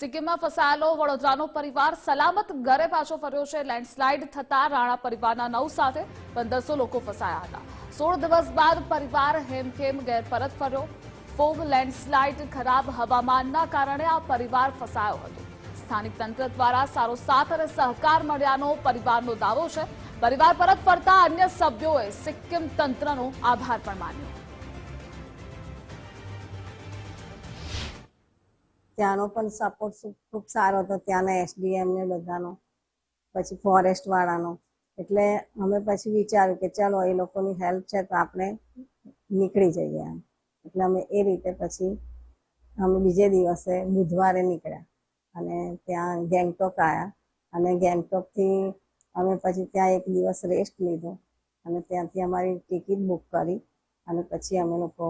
સિક્કિમમાં ફસાયેલો વડોદરાનો પરિવાર સલામત ઘરે પાછો ફર્યો છે. લેન્ડસ્લાઇડ થતા રાણા પરિવારના નવ સાથે પંદરસો લોકો ફસાયા હતા. સોળ દિવસ બાદ પરિવાર હેમખેમ ઘેર પરત ફર્યો. ફોગ લેન્ડસ્લાઇડ ખરાબ હવામાનના કારણે આ પરિવાર ફસાયો હતો. સ્થાનિક તંત્ર દ્વારા સારો સાથ અને સહકાર મળ્યાનો પરિવારનો દાવો છે. પરિવાર પરત ફરતા અન્ય સભ્યોએ સિક્કિમ તંત્રનો આભાર પણ માન્યો. ત્યાંનો પણ સપોર્ટ ખૂબ સારો હતો, ત્યાંના એસડીએમ ને બધાનો, પછી ફોરેસ્ટ વાળાનો. એટલે અમે પછી વિચાર્યું કે ચાલો એ લોકોની હેલ્પ છે તો આપણે નીકળી જઈએ એમ. એટલે અમે એ રીતે પછી, અમે બીજે દિવસે બુધવારે નીકળ્યા. અને ત્યાં ગેંગટોક આવ્યા અને ગેંગટોકથી અમે પછી ત્યાં એક દિવસ રેસ્ટ લીધો. અને ત્યાંથી અમારી ટિકિટ બુક કરી. અને પછી અમે લોકો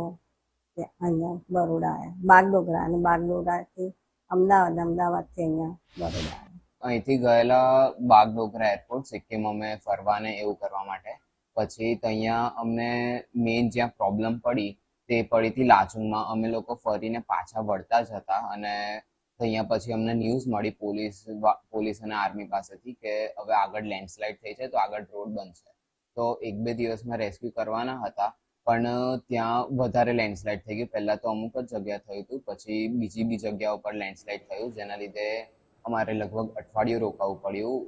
અહીંયા બરોડા આવ્યા બાગડોગરા અને બાગડોગરાથી અમદાવાદ, અમદાવાદથી અહીંયા બરોડા અહીંથી ગયેલા બાગડોગરા એરપોર્ટ સિક્કિમ અમે ફરવાને એવું કરવા માટે. પછી અહીંયા અમને મેઇન જ્યાં પ્રોબ્લેમ પડી તે પડી હતી લાચુંગમાં અમે લોકો ફરીને પાછા વળતા જ હતા અને અહીંયા પછી અમને ન્યૂઝ મળી પોલીસ પોલીસ અને આર્મી પાસેથી કે હવે આગળ લેન્ડસ્લાઇડ થઈ છે તો આગળ રોડ બનશે. તો એક બે દિવસમાં રેસ્ક્યુ કરવાના હતા. પણ ત્યાં વધારે લેન્ડસ્લાઇડ થઈ ગયું. પહેલાં તો અમુક જ જગ્યા થયું હતું, પછી બીજી બી જગ્યાઓ પર લેન્ડસ્લાઇડ થયું, જેના લીધે અમારે લગભગ અઠવાડિયું રોકાવું પડ્યું.